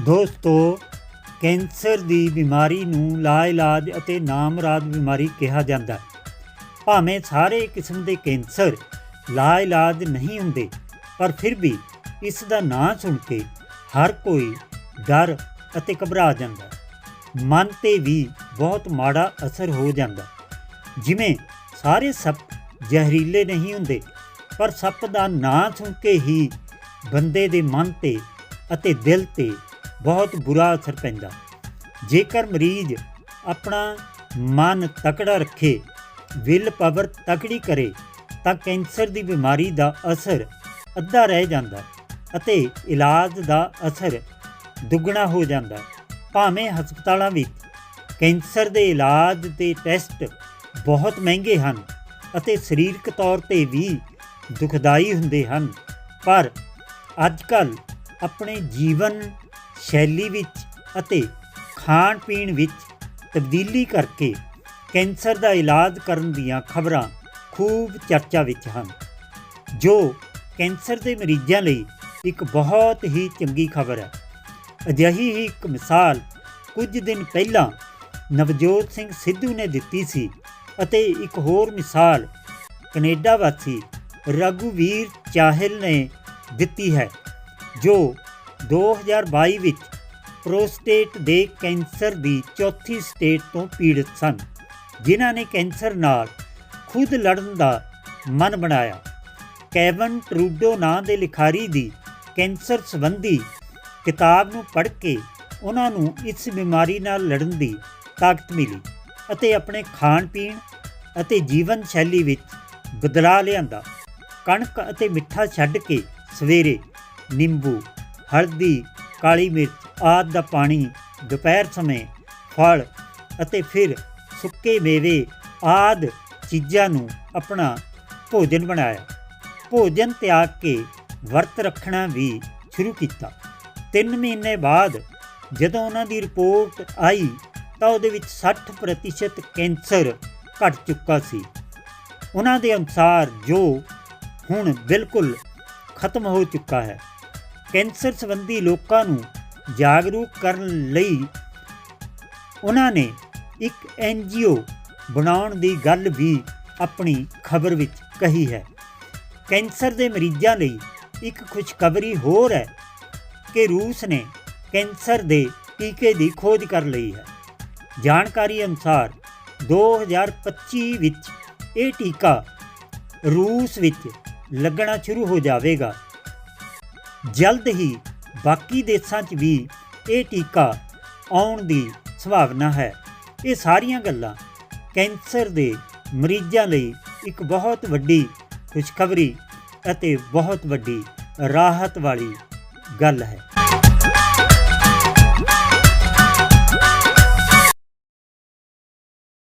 ਦੋਸਤੋ, ਕੈਂਸਰ ਦੀ ਬਿਮਾਰੀ ਨੂੰ ਲਾਇਲਾਜ ਅਤੇ ਨਾਮਰਾਦ ਬਿਮਾਰੀ ਕਿਹਾ ਜਾਂਦਾ ਹੈ। ਭਾਵੇਂ ਸਾਰੇ ਕਿਸਮ ਦੇ ਕੈਂਸਰ ਲਾਇਲਾਜ ਨਹੀਂ ਹੁੰਦੇ, ਪਰ ਫਿਰ ਵੀ ਇਸ ਦਾ ਨਾਂ ਸੁਣ ਕੇ ਹਰ ਕੋਈ ਡਰ ਅਤੇ ਘਬਰਾ ਜਾਂਦਾ ਮਨ ਤੇ ਵੀ ਬਹੁਤ ਮਾੜਾ ਅਸਰ ਹੋ ਜਾਂਦਾ ਜਿਵੇਂ ਸਾਰੇ ਸੱਪ ਜ਼ਹਿਰੀਲੇ ਨਹੀਂ ਹੁੰਦੇ, ਪਰ ਸੱਪ ਦਾ ਨਾਂ ਸੁਣ ਕੇ ਹੀ ਬੰਦੇ ਦੇ ਮਨ ਤੇ ਅਤੇ ਦਿਲ ਤੇ ਬਹੁਤ ਬੁਰਾ ਅਸਰ ਪੈਂਦਾ। ਜੇਕਰ ਮਰੀਜ਼ ਆਪਣਾ ਮਨ ਤਕੜਾ ਰੱਖੇ, ਵਿਲ ਪਾਵਰ ਤਕੜੀ ਕਰੇ, ਤਾਂ ਕੈਂਸਰ ਦੀ ਬਿਮਾਰੀ ਦਾ ਅਸਰ ਅੱਧਾ ਰਹਿ ਜਾਂਦਾ ਅਤੇ ਇਲਾਜ ਦਾ ਅਸਰ ਦੁੱਗਣਾ ਹੋ ਜਾਂਦਾ। ਭਾਵੇਂ ਹਸਪਤਾਲਾਂ ਵਿੱਚ ਕੈਂਸਰ ਦੇ ਇਲਾਜ ਦੇ ਟੈਸਟ ਬਹੁਤ ਮਹਿੰਗੇ ਹਨ ਅਤੇ ਸਰੀਰਕ ਤੌਰ ਤੇ ਵੀ ਦੁਖਦਾਈ ਹੁੰਦੇ ਹਨ, ਪਰ ਅੱਜਕੱਲ ਆਪਣੇ ਜੀਵਨ ਸ਼ੈਲੀ ਵਿੱਚ ਅਤੇ ਖਾਣ ਪੀਣ ਵਿੱਚ ਤਬਦੀਲੀ ਕਰਕੇ ਕੈਂਸਰ ਦਾ ਇਲਾਜ ਕਰਨ ਦੀਆਂ ਖਬਰਾਂ ਖੂਬ ਚਰਚਾ ਵਿੱਚ ਹਨ, ਜੋ ਕੈਂਸਰ ਦੇ ਮਰੀਜ਼ਾਂ ਲਈ ਇੱਕ ਬਹੁਤ ਹੀ ਚੰਗੀ ਖਬਰ ਹੈ। ਅਜਿਹੀ ਹੀ ਇੱਕ ਮਿਸਾਲ ਕੁਝ ਦਿਨ ਪਹਿਲਾਂ ਨਵਜੋਤ ਸਿੰਘ ਸਿੱਧੂ ਨੇ ਦਿੱਤੀ ਸੀ ਅਤੇ ਇੱਕ ਹੋਰ ਮਿਸਾਲ ਕੈਨੇਡਾ ਵਾਸੀ ਰਘੁਵੀਰ ਚਾਹਲ ਨੇ ਦਿੱਤੀ ਹੈ, ਜੋ 2022 ਵਿੱਚ ਪ੍ਰੋਸਟੇਟ ਦੇ ਕੈਂਸਰ ਦੀ ਚੌਥੀ ਸਟੇਜ ਤੋਂ ਪੀੜਤ ਸਨ, ਜਿਨ੍ਹਾਂ ਨੇ ਕੈਂਸਰ ਨਾਲ ਖੁਦ ਲੜਨ ਦਾ ਮਨ ਬਣਾਇਆ। ਕੈਵਨ ਟਰੂਡੋ ਨਾਂ ਦੇ ਲਿਖਾਰੀ ਦੀ ਕੈਂਸਰ ਸੰਬੰਧੀ ਕਿਤਾਬ ਨੂੰ ਪੜ੍ਹ ਕੇ ਉਹਨਾਂ ਨੂੰ ਇਸ ਬਿਮਾਰੀ ਨਾਲ ਲੜਨ ਦੀ ਤਾਕਤ ਮਿਲੀ ਅਤੇ ਆਪਣੇ ਖਾਣ ਪੀਣ ਅਤੇ ਜੀਵਨ ਸ਼ੈਲੀ ਵਿੱਚ ਬਦਲਾਅ ਲਿਆਂਦਾ। ਕਣਕ ਅਤੇ ਮਿੱਠਾ ਛੱਡ ਕੇ ਸਵੇਰੇ ਨਿੰਬੂ ਹਲਦੀ, ਕਾਲੀ ਮਿਰਚ ਆਦਿ ਦਾ ਪਾਣੀ ਦੁਪਹਿਰ ਸਮੇਂ, ਫਲ ਅਤੇ ਫਿਰ ਸੁੱਕੇ ਮੇਵੇ ਆਦਿ ਚੀਜ਼ਾਂ ਨੂੰ ਆਪਣਾ ਭੋਜਨ ਬਣਾਇਆ। ਭੋਜਨ ਤਿਆਗ ਕੇ ਵਰਤ ਰੱਖਣਾ ਵੀ ਸ਼ੁਰੂ ਕੀਤਾ। 3 ਮਹੀਨੇ ਬਾਅਦ ਜਦੋਂ ਉਹਨਾਂ ਦੀ ਰਿਪੋਰਟ ਆਈ ਤਾਂ ਉਹਦੇ ਵਿੱਚ 60% ਕੈਂਸਰ ਘਟ ਚੁੱਕਾ ਸੀ। ਉਹਨਾਂ ਦੇ ਅਨੁਸਾਰ ਜੋ ਹੁਣ ਬਿਲਕੁਲ ਖਤਮ ਹੋ ਚੁੱਕਾ ਹੈ। ਕੈਂਸਰ ਸੰਬੰਧੀ ਲੋਕਾਂ ਨੂੰ ਜਾਗਰੂਕ ਕਰਨ ਲਈ ਉਹਨਾਂ ਨੇ ਇੱਕ ਐਨਜੀਓ ਬਣਾਉਣ ਦੀ ਗੱਲ ਵੀ ਆਪਣੀ ਖਬਰ ਵਿੱਚ ਕਹੀ ਹੈ। ਕੈਂਸਰ ਦੇ ਮਰੀਜ਼ਾਂ ਲਈ ਇੱਕ ਖੁਸ਼ਖਬਰੀ ਹੋਰ ਹੈ ਕਿ ਰੂਸ ਨੇ ਕੈਂਸਰ ਦੇ ਟੀਕੇ ਦੀ ਖੋਜ ਕਰ ਲਈ ਹੈ। ਜਾਣਕਾਰੀ ਅਨੁਸਾਰ 2025 ਵਿੱਚ ਇਹ ਟੀਕਾ ਰੂਸ ਵਿੱਚ ਲੱਗਣਾ ਸ਼ੁਰੂ ਹੋ ਜਾਵੇਗਾ ਜਲਦ ਹੀ ਬਾਕੀ ਦੇਸ਼ਾਂ 'ਚ ਵੀ ਇਹ ਟੀਕਾ ਆਉਣ ਦੀ ਸੰਭਾਵਨਾ ਹੈ। ਇਹ ਸਾਰੀਆਂ ਗੱਲਾਂ ਕੈਂਸਰ ਦੇ ਮਰੀਜ਼ਾਂ ਲਈ ਇੱਕ ਬਹੁਤ ਵੱਡੀ ਖੁਸ਼ਖਬਰੀ ਅਤੇ ਬਹੁਤ ਵੱਡੀ ਰਾਹਤ ਵਾਲੀ ਗੱਲ ਹੈ।